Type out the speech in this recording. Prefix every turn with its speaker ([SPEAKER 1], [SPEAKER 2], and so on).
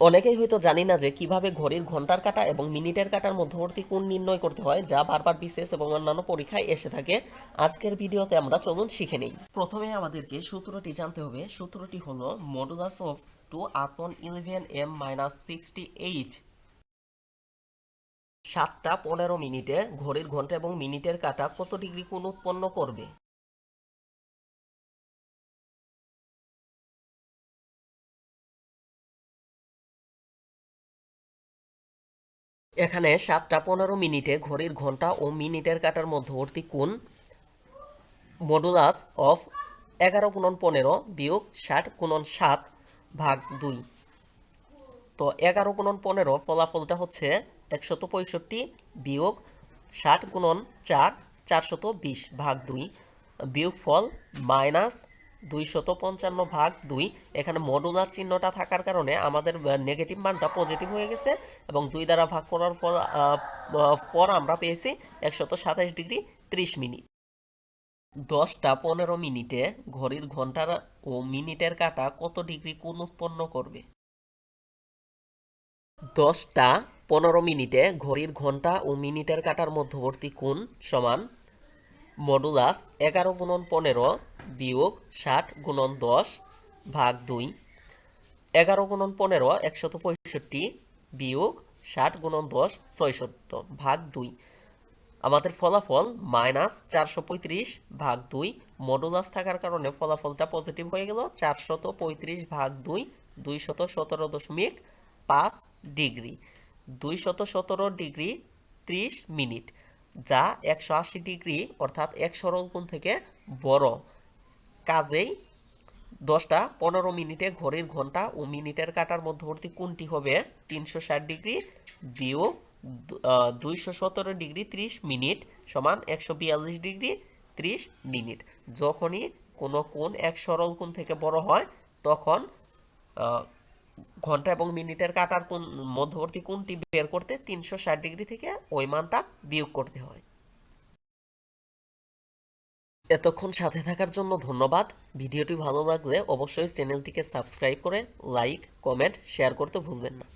[SPEAKER 1] অনেকেই হয়তো জানি না যে কীভাবে ঘড়ির ঘণ্টার কাটা এবং মিনিটের কাটার মধ্যবর্তী কোণ নির্ণয় করতে হয়, যা বারবার বিশেষ এবং অন্যান্য পরীক্ষায় এসে থাকে। আজকের ভিডিওতে আমরা চলুন শিখে নেই। প্রথমে আমাদেরকে সূত্রটি জানতে হবে। সূত্রটি হলো modulus of two upon eleven M minus sixty eight সাতটা পনেরো মিনিটে ঘড়ির ঘণ্টা এবং মিনিটের কাটা কত ডিগ্রি কোণ উৎপন্ন করবে? এখানে সাতটা পনেরো মিনিটে ঘড়ির ঘণ্টা ও মিনিটের কাটার মধ্যবর্তী কোণ মডুলাস অফ এগারো গুণন পনেরো বিয়োগ ষাট গুণন সাত ভাগ দুই। তো এগারো গুণন পনেরো ফলাফলটা হচ্ছে একশত পঁয়ষট্টি বিয়োগ ষাট গুণন চার চারশত বিশ ভাগ দুই বিয়োগ ফল মাইনাস দুইশত পঞ্চান্ন ভাগ দুই। এখানে মডুলার চিহ্নটা থাকার কারণে আমাদের নেগেটিভ মানটা পজিটিভ হয়ে গেছে এবং দুই দ্বারা ভাগ করার পর পর আমরা পেয়েছি একশত সাতাশ ডিগ্রি ত্রিশ মিনিট। দশটা পনেরো মিনিটে ঘড়ির ঘণ্টার ও মিনিটের কাটা কত ডিগ্রি কোণ উৎপন্ন করবে? দশটা পনেরো মিনিটে ঘড়ির ঘণ্টা ও মিনিটের কাটার মধ্যবর্তী কোণ সমান মডুলাস এগারো গুণন পনেরো বিয়োগ ষাট গুণন দশ ভাগ দুই। এগারো গুণন পনেরো একশত পঁয়ষট্টি বিয়োগ ষাট গুণন দশ ছয়শত ভাগ দুই। আমাদের ফলাফল মাইনাস চারশো পঁয়ত্রিশ ভাগ দুই। মডুলাস থাকার কারণে ফলাফলটা পজিটিভ হয়ে গেল চারশত পঁয়ত্রিশ ভাগ দুই, দুইশত সতেরো দশমিক পাঁচ ডিগ্রি। দুইশত সতেরো ডিগ্রি ত্রিশ মিনিট। যা একশো আশি ডিগ্রি, অর্থাৎ এক সরল কোণ থেকে বড়। কাজেই দশটা পনেরো মিনিটে ঘড়ির ঘণ্টা ও মিনিটের কাটার মধ্যবর্তী কোণটি হবে তিনশো ষাট ডিগ্রি বিয়োগ দুইশো সতেরো ডিগ্রি ত্রিশ মিনিট সমান একশো বিয়াল্লিশ ডিগ্রি ত্রিশ মিনিট। যখনই কোনো কোণ এক সরল কোণ থেকে বড় হয়, তখন ঘণ্টা এবং মিনিটের কাটার কোন, মধ্যবর্তী কোণটি বের করতে তিনশো ষাট ডিগ্রি থেকে ওই মানটা বিয়োগ করতে হয়। এতক্ষণ সাথে থাকার জন্য ধন্যবাদ। ভিডিওটি ভালো লাগলে অবশ্যই চ্যানেলটিকে সাবস্ক্রাইব করে লাইক, কমেন্ট, শেয়ার করতে ভুলবেন না।